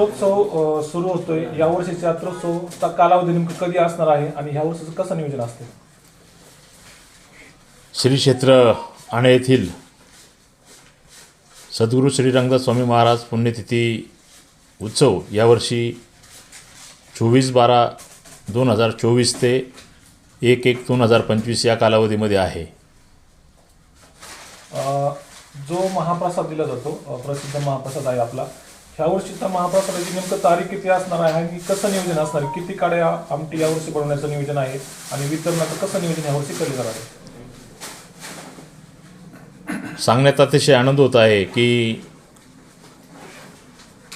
यात्रोत्सव अ, सुरू होतोय. यावर्षीचा यात्रोत्सवचा कालावधी नेमकं कधी असणार आहे आणि ह्या वर्षीचं कसं नियोजन असते श्री क्षेत्र आणे येथील सद्गुरू श्री रंगदास स्वामी महाराज पुण्यतिथी उत्सव यावर्षी चोवीस बारा दोन हजार चोवीस ते एक एक दोन हजार पंचवीस या कालावधीमध्ये आहे. जो महाप्रसाद दिला जातो प्रसिद्ध महाप्रसाद आहे आपला ह्या वर्षीचा महाप्रसादाची नेमकं तारीख किती असणार आहे? आणि कसं नियोजन असणार आहे? किती काड्या आमटी यावर्षी बनवण्याचं नियोजन आहे? आणि वितरणाचं कसं नियोजन यावर्षी केलं जाणार आहे? सांगण्यात अतिशय आनंद होत आहे की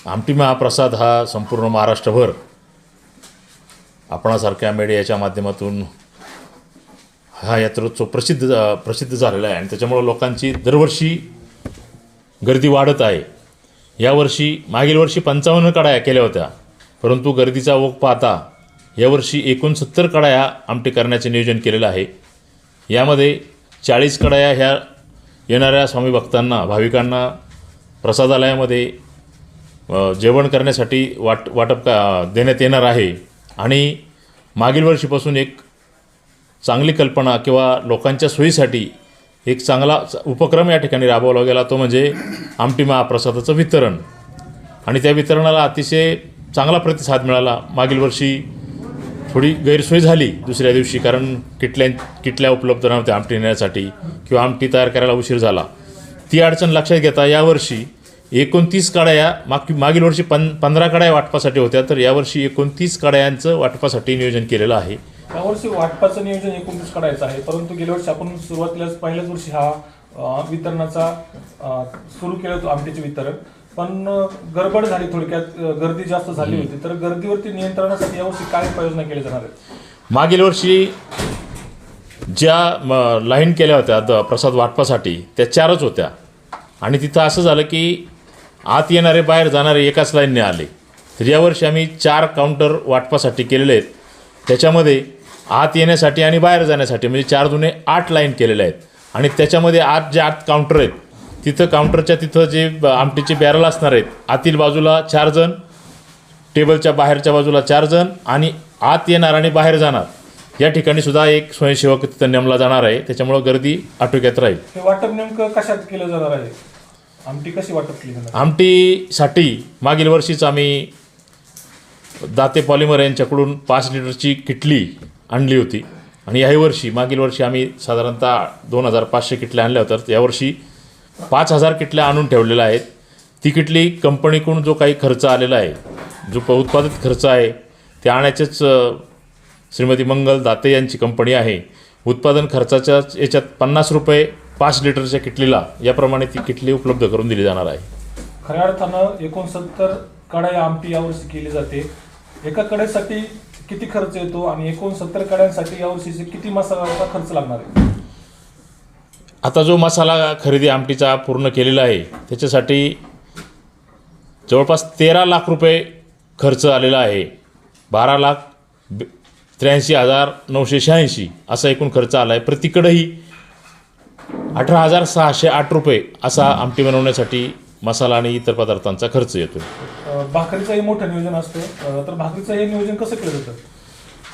आमटी महाप्रसाद हा संपूर्ण महाराष्ट्रभर आपणासारख्या मीडियाच्या माध्यमातून हा यात्रोत्सव प्रसिद्ध प्रसिद्ध झालेला आहे. आणि त्याच्यामुळं लोकांची दरवर्षी गर्दी वाढत आहे. यावर्षी मागील वर्षी पंचावन्न कडाया केल्या होत्या. परंतु गर्दीचा ओघ पाहता यावर्षी एकोणसत्तर कडाया आमटे करण्याचे नियोजन केलेलं आहे. यामध्ये चाळीस कडाया ह्या येणाऱ्या स्वामी भक्तांना भाविकांना प्रसादालयामध्ये जेवण करण्यासाठी वाट वाटप का देण्यात येणार आहे. आणि मागील वर्षीपासून एक चांगली कल्पना किंवा लोकांच्या सोयीसाठी एक चांगला उपक्रम या ठिकाणी राबवला गेला तो म्हणजे आमटी महाप्रसादाचं वितरण. आणि त्या वितरणाला अतिशय चांगला प्रतिसाद मिळाला. मागील वर्षी थोडी गैरसोय झाली दुसऱ्या दिवशी कारण किटल्या किटल्या उपलब्ध नव्हत्या आमटी नेण्यासाठी किंवा आमटी तयार करायला उशीर झाला. ती अडचण लक्षात घेता यावर्षी एकोणतीस काड्या माग मागील वर्षी पं पंधरा काड्या वाटपासाठी होत्या तर यावर्षी एकोणतीस काड्यांचं वाटपासाठी नियोजन केलेलं आहे. यावर्षी वाटपाचं नियोजन एकोणतीस करायचं आहे. परंतु गेल्या वर्षी आपण सुरुवातीलाच पहिल्याच वर्षी हा वितरणाचा सुरू केलं होतं आमटीचे वितरण. पण गडबड झाली थोडक्यात गर्दी जास्त झाली होती. तर गर्दीवरती नियंत्रणासाठी यावर्षी काय उपाययोजना केल्या जाणार आहेत? मागील वर्षी ज्या म, लाईन केल्या होत्या द प्रसाद वाटपासाठी त्या चारच होत्या. आणि तिथं असं झालं की आत येणारे बाहेर जाणारे एकाच लाईनने आले. तर यावर्षी आम्ही चार काउंटर वाटपासाठी केलेले आहेत. त्याच्यामध्ये आत येण्यासाठी आणि बाहेर जाण्यासाठी म्हणजे चार दुने आठ लाईन केलेल्या आहेत. आणि त्याच्यामध्ये आत जे आत काउंटर आहेत तिथं काउंटरच्या तिथं जे आमटीचे बॅरल असणार आहेत आतील बाजूला चार जण टेबलच्या बाहेरच्या बाजूला चार जण आणि आत येणार आणि बाहेर जाणार. या ठिकाणी सुद्धा एक स्वयंसेवक तिथं नेमला जाणार आहे. त्याच्यामुळं गर्दी आटोक्यात राहील. हे वाटप नेमकं कशात केलं जाणार आहे? आमटी कशी वाटप केली जाणार? आमटीसाठी मागील वर्षीच आम्ही दाते पॉलिमर यांच्याकडून पाच लिटरची किटली आणली होती. आणि याही वर्षी मागील वर्षी आम्ही साधारणतः दोन हजार पाचशे किटल्या आणल्या होत्या. यावर्षी पाच हजार किटल्या आणून ठेवलेल्या आहेत. ती किटली कंपनीकडून जो काही खर्च आलेला आहे जो प उत्पादित खर्च आहे ते आणायचेच श्रीमती मंगल दाते यांची कंपनी आहे. उत्पादन खर्चाच्या याच्यात पन्नास रुपये पाच लिटरच्या किटलीला याप्रमाणे ती किटली उपलब्ध करून दिली जाणार आहे. खऱ्या अर्थानं एकोणसत्तर कढाई आमटी यावर्षी केली जाते. एका कढईसाठी किती खर्च येतो आणि एकोणसत्तर कड्यांसाठी यावर्षीचे किती मसाल्याचा खर्च लागणार आहे? आता जो मसाला खरेदी आमटीचा पूर्ण केलेला आहे त्याच्यासाठी जवळपास तेरा लाख रुपये खर्च आलेला आहे. बारा लाख ब- त्र्याऐंशी हजार नऊशे शहाऐंशी असा एकूण खर्च आला आहे प्रतिकडेही अठरा हजार सहाशे आठ रुपये असा आमटी बनवण्यासाठी मसाला आणि इतर पदार्थांचा खर्च येतो. भाकरीचंही मोठं नियोजन असतं. तर भाकरीचं हे नियोजन कसं केलं जातं?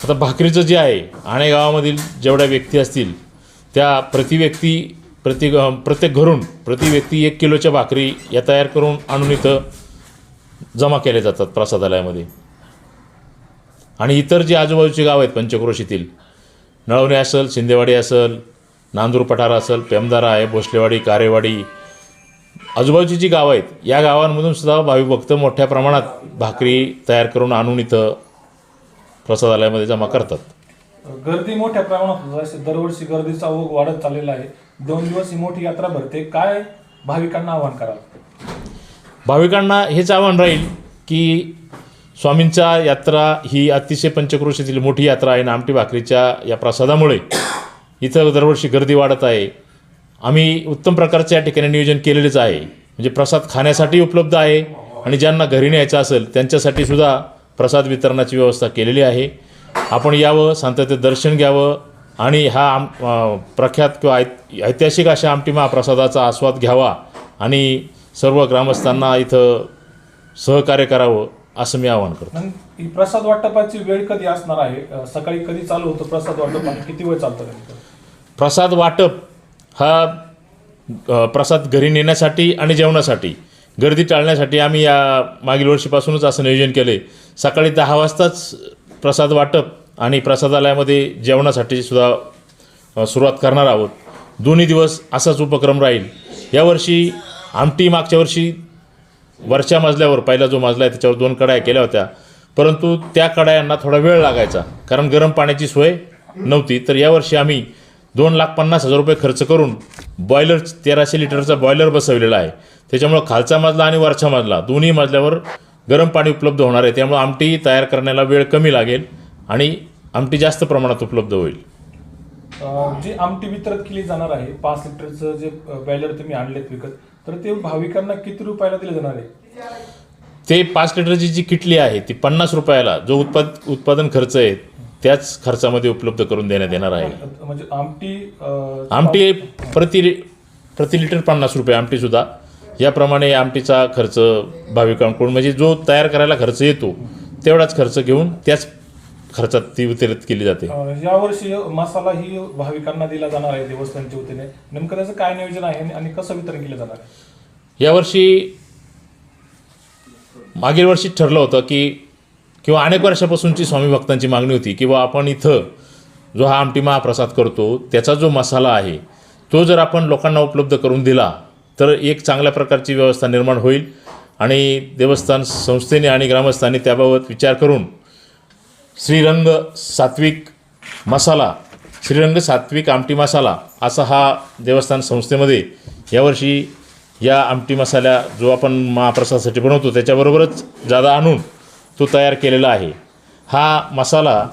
आता भाकरीचं जे आहे आणे गावामधील जेवढ्या व्यक्ती असतील त्या प्रति व्यक्ती प्रति प्रत्येक घरून प्रति व्यक्ती एक किलोच्या भाकरी या तयार करून आणून इथं जमा केल्या जातात प्रसादालयामध्ये. आणि इतर जी आजूबाजूची गाव आहेत पंचक्रोशीतील नळवणे असेल शिंदेवाडी असेल नांदूर पठार असेल पेमदारा आहे भोसलेवाडी कारेवाडी आजूबाजूची जी गावं आहेत या गावांमधून सुद्धा भाविक भक्त मोठ्या प्रमाणात भाकरी तयार करून आणून इथं प्रसादालयामध्ये जमा करतात. गर्दी मोठ्या प्रमाणात होत असते दरवर्षी गर्दीचा ओघ वाढत चाललेला आहे. दोन दिवस ही मोठी यात्रा भरते. काय भाविकांना आवाहन कराल? भाविकांना हेच आव्हान राहील की स्वामींच्या यात्रा ही अतिशय पंचक्रोशीतील मोठी यात्रा आहे. नामटी भाकरीच्या या प्रसादामुळे इथं दरवर्षी गर्दी वाढत आहे. आम्ही उत्तम प्रकारचं या ठिकाणी नियोजन केलेलेच आहे. म्हणजे प्रसाद खाण्यासाठी उपलब्ध आहे आणि ज्यांना घरी न्यायचं असेल त्यांच्यासाठी सुद्धा प्रसाद वितरणाची व्यवस्था केलेली आहे. आपण यावं शांततेत दर्शन घ्यावं आणि हा आम प्रख्यात किंवा ऐत ऐतिहासिक अशा आमटी महाप्रसादाचा आस्वाद घ्यावा आणि सर्व ग्रामस्थांना इथं सहकार्य करावं असं मी आवाहन करतो. प्रसाद वाटपाची वेळ कधी असणार आहे? सकाळी कधी चालू होतं प्रसाद वाटप आणि किती वेळ चालतं प्रसाद वाटप हा प्रसाद घरी नेण्यासाठी आणि जेवणासाठी गर्दी टाळण्यासाठी आम्ही या मागील वर्षीपासूनच असं नियोजन केलं. आहे सकाळी दहा वाजताच प्रसाद वाटप आणि प्रसादालयामध्ये जेवणासाठी सुद्धा सुरुवात करणार आहोत. दोन्ही दिवस असाच उपक्रम राहील. यावर्षी आमटी मागच्या वर्षी वरच्या मजल्यावर पहिला जो मजला आहे त्याच्यावर दोन कढाया केल्या होत्या. परंतु त्या कढायांना थोडा वेळ लागायचा कारण गरम पाण्याची सोय नव्हती. तर यावर्षी आम्ही दोन लाख पन्नास हजार रुपये खर्च करून बॉयलर तेराशे लिटरचा बॉयलर बसवलेला आहे. त्याच्यामुळं खालचा मजला आणि वरच्या मजला दोन्ही मजल्यावर गरम पाणी उपलब्ध होणार आहे. त्यामुळे आमटी तयार करण्याला वेळ कमी लागेल आणि आमटी जास्त प्रमाणात उपलब्ध होईल. जी आमटी वितरित केली जाणार आहे पाच लिटरचं जे बॅलर तुम्ही आणलेत विकत तर ते भाविकांना किती रुपयाला दिले जाणार आहे? ते पाच लिटरची जी किटली आहे ती पन्नास रुपयाला जो उत्पाद उत्पादन खर्च आहे त्याच खर्चामध्ये उपलब्ध करून देण्यात येणार आहे. म्हणजे आमटी अ, आमटी प्रति प्रति लिटर पन्नास रुपये आमटीसुद्धा याप्रमाणे आमटीचा खर्च भाविकांकडून म्हणजे जो तयार करायला खर्च येतो तेवढाच खर्च घेऊन त्याच खर्चात ती वितरित केली जाते. अ, यावर्षी मसाला ही भाविकांना दिला जाणार आहे देवस्थानच्या वतीने. नेमकं त्याचं काय नियोजन आहे आणि कसं वितरण केलं जाणार आहे? यावर्षी मागील वर्षी ठरलं होतं की किंवा अनेक वर्षापासूनची स्वामी भक्तांची मागणी होती किंवा आपण इथं जो हा आमटी महाप्रसाद करतो त्याचा जो मसाला आहे तो जर आपण लोकांना उपलब्ध करून दिला तर एक चांगल्या प्रकारची व्यवस्था निर्माण होईल आणि देवस्थान संस्थेने आणि ग्रामस्थांनी त्याबाबत विचार करून श्रीरंग सात्विक मसाला श्रीरंग सात्विक आमटी मसाला असा हा देवस्थान संस्थेमध्ये यावर्षी या आमटी मसाल्या जो आपण महाप्रसादासाठी बनवतो त्याच्याबरोबरच जादा आणून तो तयार केलेला आहे. हा मसाला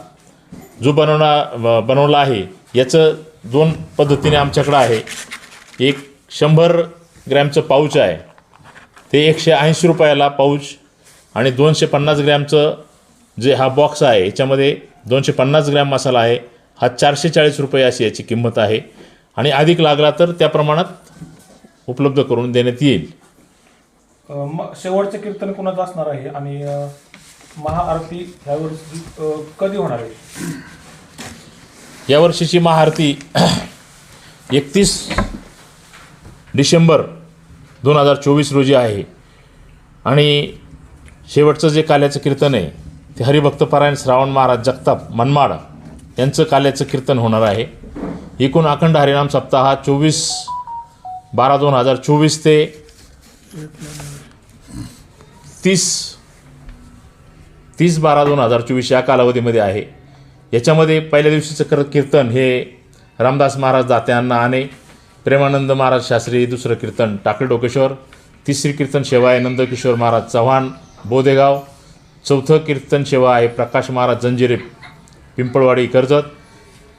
जो बनवणा बनवला आहे याचं दोन पद्धतीने आमच्याकडं आहे. एक शंभर ग्रॅमचं पाऊच आहे. ते एकशे ऐंशी रुपयाला पाऊच आणि दोनशे पन्नास ग्रॅमचं जे हा बॉक्स आहे याच्यामध्ये दोनशे पन्नास ग्रॅम मसाला आहे. हा चारशे चाळीस रुपये अशी याची किंमत आहे. आणि अधिक लागला तर त्या प्रमाणात उपलब्ध करून देण्यात येईल. मग शेवटचं कीर्तन कोणाचं असणार आहे? आणि महाआरती ह्यावर्षी कधी होणार आहे? यावर्षीची महाआरती एकतीस डिसेंबर दोन हजार चोवीस रोजी आहे. आणि शेवटचं जे काल्याचं कीर्तन आहे ते हरिभक्तपरायण श्रावण महाराज जगताप मनमाड यांचं काल्याचं कीर्तन होणार आहे. एकूण अखंड हरिनाम सप्ताह हा चोवीस बारा दोन हजार चोवीस ते तीस तीस बारा दोन हजार चोवीस या कालावधीमध्ये आहे. याच्यामध्ये पहिल्या दिवशीचं कर कीर्तन हे रामदास महाराज दात्यांना आणे प्रेमानंद महाराज शास्त्री दुसरं कीर्तन टाकळे डोकेश्वर तिसरी कीर्तन सेवा आहे नंदकिशोर महाराज चव्हाण बोदेगाव चौथं कीर्तन सेवा आहे प्रकाश महाराज जंजिरे पिंपळवाडी कर्जत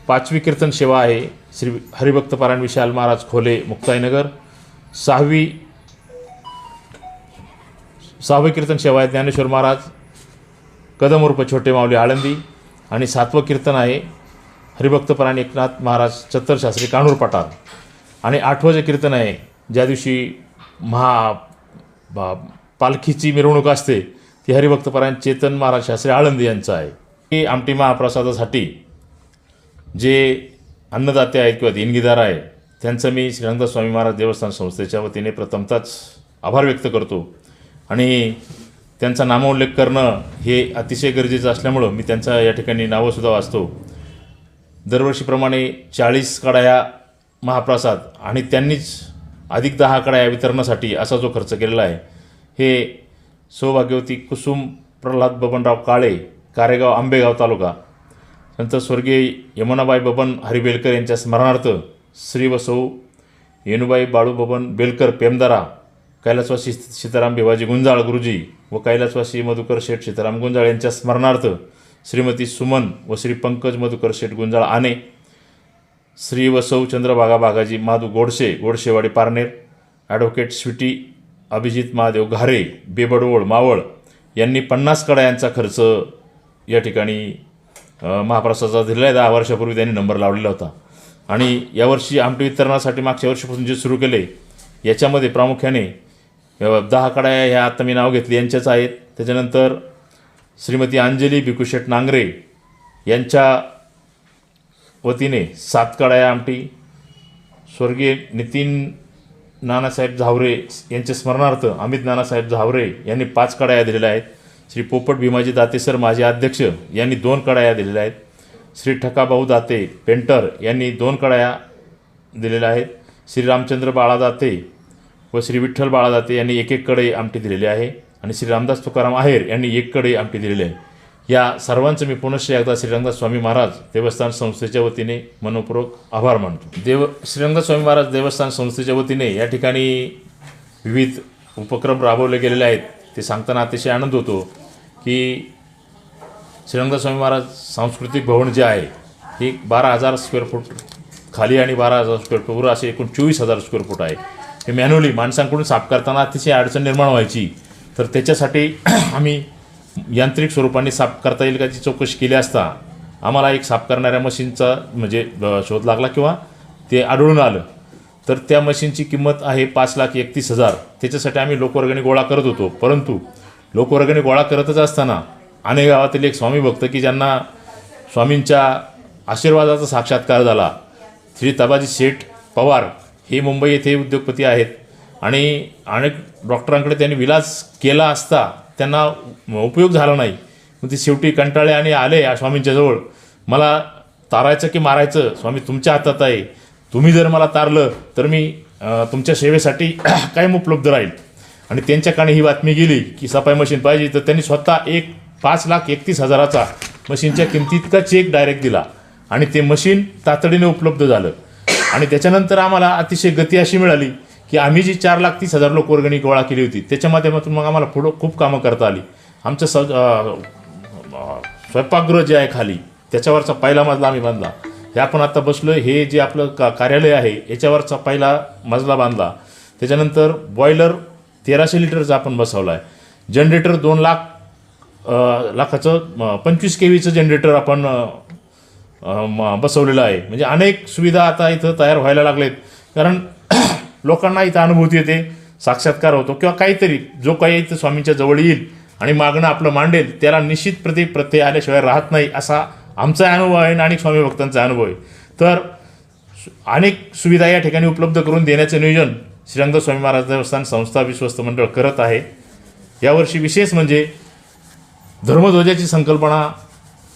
पाचवी कीर्तन सेवा आहे श्री हरिभक्तपारायण विशाल महाराज खोले मुक्ताईनगर सहावी सहावी कीर्तन सेवा आहे ज्ञानेश्वर महाराज कदम उर्फ छोटे माऊली आळंदी आणि सातवं कीर्तन आहे. हरिभक्तपराण एकनाथ महाराज छत्तरशास्त्री काणूर पठार. आणि आठवं जे कीर्तन आहे ज्या दिवशी महा बा- पालखीची मिरवणूक असते ती हरिभक्तपरायण चेतन महाराज शास्त्री आळंदी यांचं आहे. की आमटी महाप्रसादासाठी जे अन्नदाते आहेत किंवा देणगीदार आहे त्यांचं मी श्रीरंग स्वामी महाराज देवस्थान संस्थेच्या वतीने प्रथमतच आभार व्यक्त करतो. आणि त्यांचा नामोल्लेख करणं हे अतिशय गरजेचं असल्यामुळं मी त्यांचा या ठिकाणी नावंसुद्धा वाचतो. दरवर्षीप्रमाणे चाळीस कडाया महाप्रसाद आणि त्यांनीच अधिक दहा कडाया वितरणासाठी असा जो खर्च केलेला आहे हे सौभाग्यवती कुसुम प्रल्हाद बबनराव काळे कारेगाव आंबेगाव तालुका नंतर स्वर्गीय यमुनाबाई बबन हरिबेलकर यांच्या स्मरणार्थ श्री व सौ येनुबाई बाळू बबन बेलकर पेमदारा कैलासवासी सीताराम भिवाजी गुंजाळ गुरुजी व कैलासवासी मधुकर शेठ सीताराम गुंजाळ यांच्या स्मरणार्थ श्रीमती सुमन व श्री पंकज मधुकर शेठ गुंजाळ आने श्री व सौ चंद्रभागा बागाजी माधू गोडसे गोडशेवाडी पारनेर ॲडव्होकेट स्वीटी अभिजित महादेव घारे बेबडवळ मावळ यांनी पन्नास कडायांचा खर्च या ठिकाणी अ, महाप्रसादाचा दिलेला आहे. दहा वर्षापूर्वी त्यांनी नंबर लावलेला होता. आणि यावर्षी आमटे वितरणासाठी मागच्या वर्षीपासून जे सुरू केले याच्यामध्ये प्रामुख्याने दहा कडाया ह्या आत्ता मी नाव घेतली यांच्याच आहेत. त्याच्यानंतर श्रीमती अंजली भिकुशेट नांगरे यांच्या वतीने सात कडाया आमटी. स्वर्गीय नितीन नानासाहेब झावरे यांच्या स्मरणार्थ अमित नानासाहेब झावरे यांनी पाच कडाया दिलेल्या आहेत. श्री पोपट भीमाजी दातेसर माजी अध्यक्ष यांनी दोन कडाया दिलेल्या आहेत. श्री ठकाभाऊ दाते पेंटर यांनी दोन कडाया दिलेल्या आहेत. श्री रामचंद्र बाळादाते व श्री विठ्ठल बाळादाते यांनी एक एक कडे आमटी दिलेली आहे आणि श्री रामदास तुकाराम आहेर यांनी एक कडे आमटी दिलेली आहे. या सर्वांचं मी पुनश्च एकदा श्रीरंगदास स्वामी महाराज देवस्थान संस्थेच्या वतीने मनपूर्वक आभार मानतो. देव श्रीरंगदास स्वामी महाराज देवस्थान संस्थेच्या वतीने या ठिकाणी विविध उपक्रम राबवले गेलेले आहेत. ते सांगताना अतिशय आनंद होतो की श्रीरंगदास स्वामी महाराज सांस्कृतिक भवन जे आहे हे बारा हजार स्क्वेअर फूट खाली आणि बारा हजार स्क्वेअर फूट वर असे एकूण चोवीस हजार स्क्वेअर फूट आहे. हे मॅन्युअली माणसांकडून साफ करताना अतिशय अडचण निर्माण व्हायची. तर त्याच्यासाठी आम्ही यांत्रिक स्वरूपाने साफ करता येईल का जी चौकशी केली असता आम्हाला एक साफ करणाऱ्या मशीनचा म्हणजे शोध लागला किंवा ते आढळून आलं. तर त्या मशीनची किंमत आहे पाच लाख एकतीस हजार. त्याच्यासाठी आम्ही लोकवर्गणी गोळा करत होतो. परंतु लोकवर्गणी गोळा करतच असताना अनेक गावातील एक स्वामी भक्त की ज्यांना स्वामींच्या आशीर्वादाचा साक्षात्कार झाला. श्री तबाजी शेठ पवार हे मुंबई येथे उद्योगपती आहेत. आणि अनेक डॉक्टरांकडे त्यांनी विलास केला असता त्यांना उपयोग झाला नाही. मग ते शेवटी कंटाळे आणि आले या स्वामींच्या जवळ. मला तारायचं की मारायचं? स्वामी तुमच्या हातात आहे. तुम्ही जर मला तारलं तर मी तुमच्या सेवेसाठी कायम उपलब्ध राहील. आणि त्यांच्याकडे ही बातमी गेली की सफाई मशीन पाहिजे तर त्यांनी स्वतः एक पाच लाख एकतीस हजाराचा मशीनच्या किमतीतका चेक डायरेक्ट दिला. आणि ते मशीन तातडीने उपलब्ध झालं. आणि त्याच्यानंतर आम्हाला अतिशय गती अशी मिळाली की आम्ही जी चार लाख तीस हजार लोक वर्गणी गोळा केली होती त्याच्या माध्यमातून मग आम्हाला पुढं खूप कामं करता आली. आमचं स स्वयंपाकगृह जे आहे खाली त्याच्यावरचा पहिला मजला आम्ही बांधला. हे आपण आता बसलो हे जे आपलं का कार्यालय आहे याच्यावरचा पहिला मजला बांधला. त्याच्यानंतर बॉयलर तेराशे लिटरचा आपण बसवला आहे जनरेटर दोन लाख लाखाचं पंचवीस के व्हीचं जनरेटर आपण बसवलेलं आहे. म्हणजे अनेक सुविधा आता इथं तयार व्हायला लागलेत. कारण लोकांना इथं अनुभूती येते साक्षात्कार होतो किंवा काहीतरी जो काही इथं स्वामींच्या जवळ येईल आणि मागणं आपलं मांडेल त्याला निश्चित प्रति प्रत्यय आल्याशिवाय राहत नाही असा आमचा अनुभव आहे आणि अनेक स्वामी भक्तांचा अनुभव आहे. तर अनेक सुविधा या ठिकाणी उपलब्ध करून देण्याचं नियोजन श्रीरंग स्वामी महाराज देवस्थान संस्था विश्वस्त मंडळ करत आहे. यावर्षी विशेष म्हणजे धर्मध्वजाची संकल्पना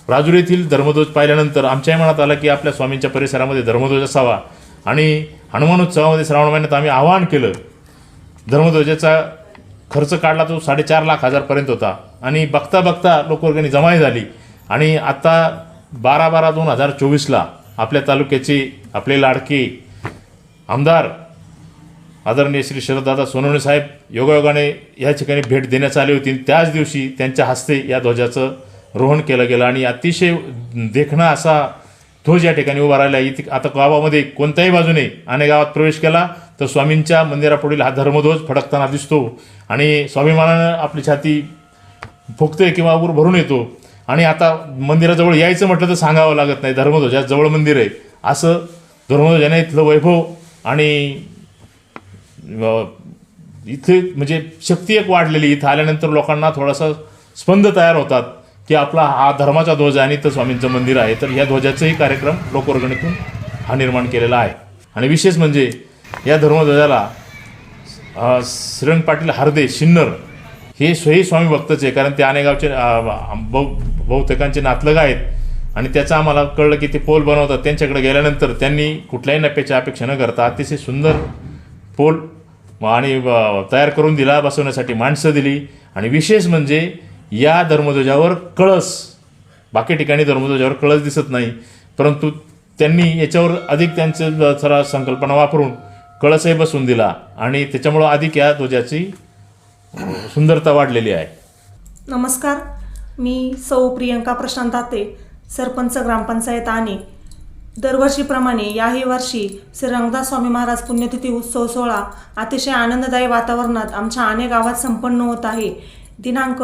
राजूर येथील धर्मध्वज पाहिल्यानंतर आमच्याही मनात आलं की आपल्या स्वामींच्या परिसरामध्ये धर्मध्वज असावा. आणि हनुमान उत्सवामध्ये श्रावण महिन्यात आम्ही आवाहन केलं. धर्मध्वजाचा खर्च काढला तो साडेचार लाख हजारपर्यंत होता. आणि बघता बघता लोकवर्गणी जमाई झाली. आणि आता बारा बारा दोन हजार चोवीसला आपल्या तालुक्याचे आपले लाडके आमदार आदरणीय श्री शरददादा सोनवणे साहेब योगायोगाने या ठिकाणी भेट देण्यास आली होती. त्याच दिवशी त्यांच्या हस्ते या ध्वजाचं रोहण केलं गेलं. आणि अतिशय देखणा असा ध्वज या ठिकाणी उभा राहिला. इथे आता गावामध्ये कोणत्याही बाजूने अनेक गावात प्रवेश केला तर स्वामींच्या मंदिरापुढील हा धर्मध्वज फडकताना दिसतो. आणि स्वाभिमानानं आपली छाती फुगते किंवा उर भरून येतो. आणि आता मंदिराजवळ यायचं म्हटलं तर सांगावं लागत नाही. धर्मध्वजा जवळ मंदिर आहे. असं धर्मध्वजाने इथलं वैभव आणि इथे म्हणजे शक्ती एक वाढलेली. इथं आल्यानंतर लोकांना थोडासा स्पंद तयार होतात. की आपला हा धर्माचा ध्वज आहे आणि इथं स्वामींचं मंदिर आहे तर या ध्वजाचाही कार्यक्रम लोकवर्गणीतून हा निर्माण केलेला आहे. आणि विशेष म्हणजे या धर्मध्वजाला श्रीरंग पाटील हार्दे शिन्नर हे स्वही स्वामी भक्तच आहे कारण ते अनेक गावचे बहु बहुतेकांचे नातलग आहेत. आणि त्याचं आम्हाला कळलं की ते पोल बनवतात. त्यांच्याकडे गेल्यानंतर त्यांनी कुठल्याही नफ्याची अपेक्षा न करता अतिशय सुंदर पोल आणि तयार करून दिला बसवण्यासाठी माणसं दिली. आणि विशेष म्हणजे या धर्मध्वजावर कळस. बाकी ठिकाणी धर्मध्वजावर कळस दिसत नाही. परंतु त्यांनी याच्यावर अधिक त्यांचं सरा संकल्पना वापरून कळसही बसून दिला. आणि त्याच्यामुळं अधिक या ध्वजाची सुंदरता वाढलेली आहे. नमस्कार. मी सौ प्रियंका प्रशांत आते सरपंच ग्रामपंचायत आणि दरवर्षीप्रमाणे याही वर्षी श्री रंगदास स्वामी महाराज पुण्यतिथी उत्सव सोहळा अतिशय आनंददायी वातावरणात आमच्या अनेक गावात संपन्न होत आहे. दिनांक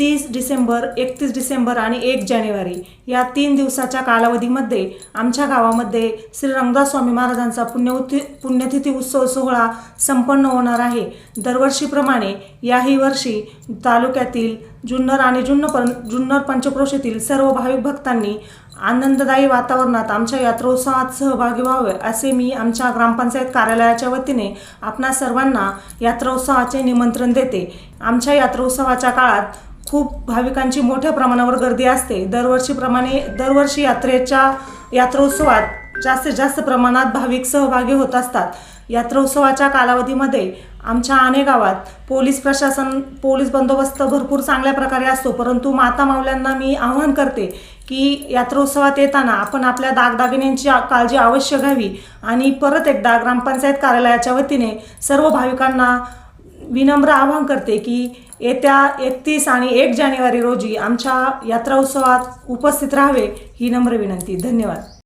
तीस डिसेंबर एकतीस डिसेंबर आणि एक जानेवारी या तीन दिवसाच्या कालावधीमध्ये आमच्या गावामध्ये श्री रंगदास स्वामी महाराजांचा पुण्यवती पुण्यतिथी उत्सव सोहळा संपन्न होणार आहे. दरवर्षीप्रमाणे याही वर्षी तालुक्यातील जुन्नर आणि जुन्नर जुन्नर पंचक्रोशीतील सर्व भाविक भक्तांनी आनंददायी वातावरणात आमच्या यात्रोत्सवात सहभागी व्हावे असे मी आमच्या ग्रामपंचायत कार्यालयाच्या वतीने आपणा सर्वांना यात्रोत्सवाचे निमंत्रण देते. आमच्या यात्रोत्सवाच्या काळात खूप भाविकांची मोठ्या प्रमाणावर गर्दी असते. दरवर्षीप्रमाणे दरवर्षी यात्रेच्या यात्रोत्सवात जास्तीत जास्त प्रमाणात भाविक सहभागी होत असतात. यात्रोत्सवाच्या कालावधीमध्ये आमच्या आणे गावात पोलीस प्रशासन पोलीस बंदोबस्त भरपूर चांगल्या प्रकारे असतो. परंतु माता मावल्यांना मी आवाहन करते की यात्रोत्सवात येताना आपण आपल्या दागदागिन्यांची काळजी अवश्य घ्यावी आणि परत एकदा ग्रामपंचायत कार्यालयाच्या वतीने सर्व भाविकांना विनम्र आवाहन करते की येत्या एकतीस आणि एक जानेवारी रोजी आमच्या यात्रा उत्सवात उपस्थित राहावे ही नम्र विनंती. धन्यवाद.